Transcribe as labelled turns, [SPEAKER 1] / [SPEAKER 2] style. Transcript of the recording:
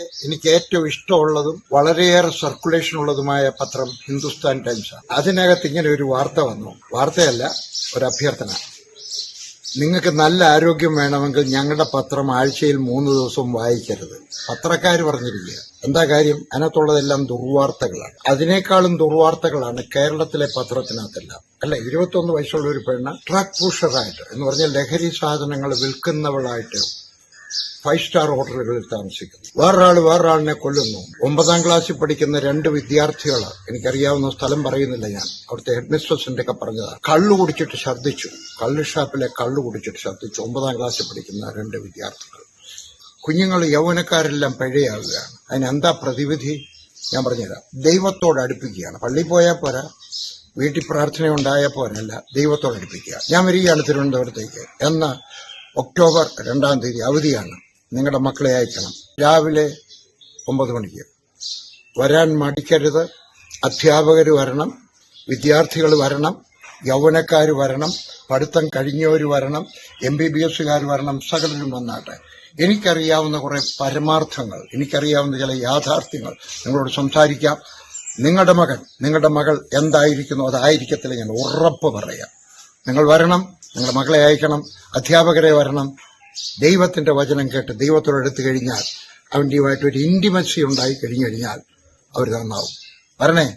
[SPEAKER 1] എനിക്ക് ഏറ്റവും ഇഷ്ടമുള്ളതും വളരെയേറെ സർക്കുലേഷൻ ഉള്ളതുമായ പത്രം ഹിന്ദുസ്ഥാൻ ടൈംസാണ് അതിനകത്ത് ഇങ്ങനെ ഒരു വാർത്ത വന്നു. വാർത്തയല്ല ഒരു അഭ്യർത്ഥന. നിങ്ങൾക്ക് നല്ല ആരോഗ്യം വേണമെങ്കിൽ ഞങ്ങളുടെ പത്രം ആഴ്ചയിൽ മൂന്ന് ദിവസം വായിക്കരുത്. പത്രക്കാർ പറഞ്ഞിരിക്കുക. എന്താ കാര്യം? അതിനകത്തുള്ളതെല്ലാം ദുർവാർത്തകളാണ്. അതിനേക്കാളും ദുർവാർത്തകളാണ് കേരളത്തിലെ പത്രത്തിനകത്തെല്ലാം. അല്ല ഇരുപത്തൊന്ന് വയസ്സുള്ള ഒരു പെണ്ണ് ട്രക്ക് പുഷറായിട്ട് എന്ന് പറഞ്ഞാൽ ലഹരി സാധനങ്ങൾ വിൽക്കുന്നവളായിട്ട് ഫൈവ് സ്റ്റാർ ഹോട്ടലുകളിൽ താമസിക്കുന്നു. വേറൊരാൾ വേറൊരാളിനെ കൊല്ലുന്നു. ഒമ്പതാം ക്ലാസ്സിൽ പഠിക്കുന്ന രണ്ട് വിദ്യാർത്ഥികൾ എനിക്കറിയാവുന്ന സ്ഥലം പറയുന്നില്ല ഞാൻ. അവിടുത്തെ ഹെഡ് മിസ്ട്രസിന്റെ ഒക്കെ പറഞ്ഞതാണ് കള്ളു കുടിച്ചിട്ട് ഛർദ്ദിച്ചു. കള്ളു ഷാപ്പിലെ കള്ളു കുടിച്ചിട്ട് ഛർദ്ദിച്ചു. ഒമ്പതാം ക്ലാസ്സിൽ പഠിക്കുന്ന രണ്ട് വിദ്യാർത്ഥികൾ. കുഞ്ഞുങ്ങൾ യൗവനക്കാരെല്ലാം പഴയാകുകയാണ് അതിനെന്താ പ്രതിവിധി? ഞാൻ പറഞ്ഞുതരാം. ദൈവത്തോട് അടുപ്പിക്കുകയാണ്. പള്ളി പോയാൽ പോരാ. വീട്ടിൽ പ്രാർത്ഥന ഉണ്ടായാൽ പോരല്ല. ദൈവത്തോട് അടുപ്പിക്കുക ഞാൻ വരികയാണ് തിരുവനന്തപുരത്തേക്ക്. എന്ന് ഒക്ടോബർ രണ്ടാം തീയതി അവധിയാണ്. നിങ്ങളുടെ മക്കളെ അയക്കണം. രാവിലെ ഒമ്പത് മണിക്ക്. വരാൻ മടിക്കരുത്. അധ്യാപകർ വരണം. വിദ്യാർത്ഥികൾ വരണം. യൗവനക്കാർ വരണം. പഠിത്തം കഴിഞ്ഞവർ വരണം. എം ബി ബി എസുകാർ വരണം. സകലരും വന്നാട്ടെ. എനിക്കറിയാവുന്ന കുറേ പരമാർത്ഥങ്ങൾ എനിക്കറിയാവുന്ന ചില യാഥാർത്ഥ്യങ്ങൾ നിങ്ങളോട് സംസാരിക്കാം. നിങ്ങളുടെ മകൻ നിങ്ങളുടെ മകൾ എന്തായിരിക്കുന്നു? അതായിരിക്കത്തില്ല. ഞാൻ ഉറപ്പ് പറയാം. നിങ്ങൾ വരണം. നിങ്ങളുടെ മകളെ അയക്കണം. അധ്യാപകരെ വരണം. ദൈവത്തിന്റെ വചനം കേട്ട് ദൈവത്തോട് എടുത്തു കഴിഞ്ഞാൽ അവന്റെയുമായിട്ട് ഒരു ഇന്റിമസി ഉണ്ടായി കഴിഞ്ഞു കഴിഞ്ഞാൽ അവർ നന്നാവും. വരണേ.